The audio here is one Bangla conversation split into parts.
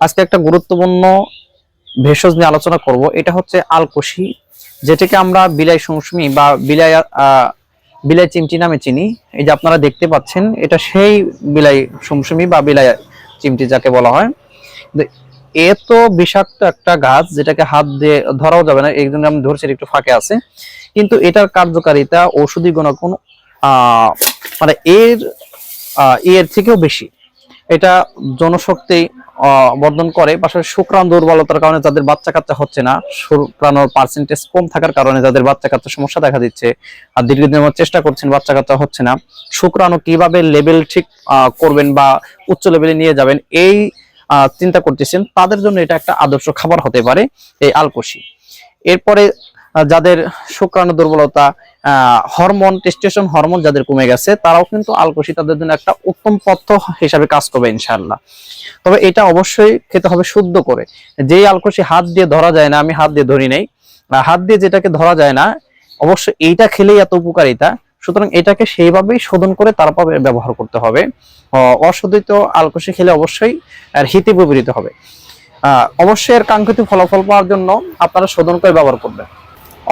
আজকে একটা গুরুত্বপূর্ণ ভেষজ নিয়ে আলোচনা করব। এটা হচ্ছে আলকোষি, যেটাকে আমরা বিলাই সংসমি বা বিলাই বিলাই চিমটি নামে চিনি। এই যে আপনারা দেখতে পাচ্ছেন, এটা সেই বিলাই সংসমি বা বিলাই চিমটি যাকে বলা হয়। কিন্তু এত বিষাক্ত একটা গাছ যেটাকে হাত দিয়ে ধরাও যাবে না, এই জন্য আমি ধরছি একটু ফাঁকে আছে। কিন্তু এটার কার্যকারিতা ঔষধি গুণগুণ মানে এর এর থেকেও বেশি। এটা জনশক্তি বর্ধন করে। পাশাপাশি শুক্রাণু দুর্বলতার কারণে যাদের বাচ্চা কাচ্চা হচ্ছে না। শুক্রাণুর পার্সেন্টেজ কম থাকার কারণে যাদের বাচ্চা কাচ্চা সমস্যা দেখা দিচ্ছে। আর দীর্ঘদিনের মধ্যে চেষ্টা করছেন বাচ্চা কাচ্চা হচ্ছে না। শুক্রাণু কীভাবে লেভেল ঠিক করবেন বা উচ্চ লেভেলে নিয়ে যাবেন, এই চিন্তা করতেছেন। তাদের জন্য এটা একটা আদর্শ খাবার হতে পারে, এই আলকোষি এরপরে যাদের শুক্রাণু দুর্বলতা হরমোন টেস্টেশন হরমোন যাদের কমে গেছে, তারাও কিন্তু আলকোষি তাদের জন্য একটা উত্তম পথ্য হিসাবে কাজ করবে ইনশাআল্লাহ। তবে এটা অবশ্যই খেতে হবে শুদ্ধ করে। যেই আলকোষি হাত দিয়ে ধরা যায় না, আমি হাত দিয়ে ধরি নাই হাত দিয়ে যেটাকে ধরা যায় না, অবশ্যই এইটা খেলেই এত উপকারিতা। সুতরাং এটাকে সেইভাবেই শোধন করে তারপর ব্যবহার করতে হবে। অশোধিত আলকোষি খেলে অবশ্যই হিতে বিপরীত হবে। অবশ্যই এর কাঙ্ক্ষিত ফলাফল পাওয়ার জন্য আপনারা শোধন করে ব্যবহার করবেন।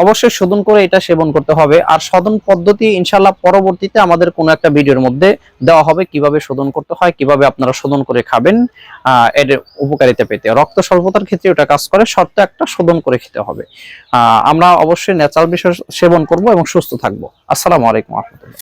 অবশ্যই শোধন করে এটা সেবন করতে হবে। আর শোধন পদ্ধতি ইনশাল্লাহ পরবর্তীতে আমাদের কোনো একটা ভিডিওর মধ্যে দেওয়া হবে, কীভাবে শোধন করতে হয়, কীভাবে আপনারা শোধন করে খাবেন এর উপকারিতা পেতে। রক্ত স্বল্পতার ক্ষেত্রে ওটা কাজ করে, শর্ত একটা শোধন করে খেতে হবে। আমরা অবশ্যই ন্যাচারাল বিষয় সেবন করব এবং সুস্থ থাকব। আসসালামু আলাইকুম রহমতুল্লাহ।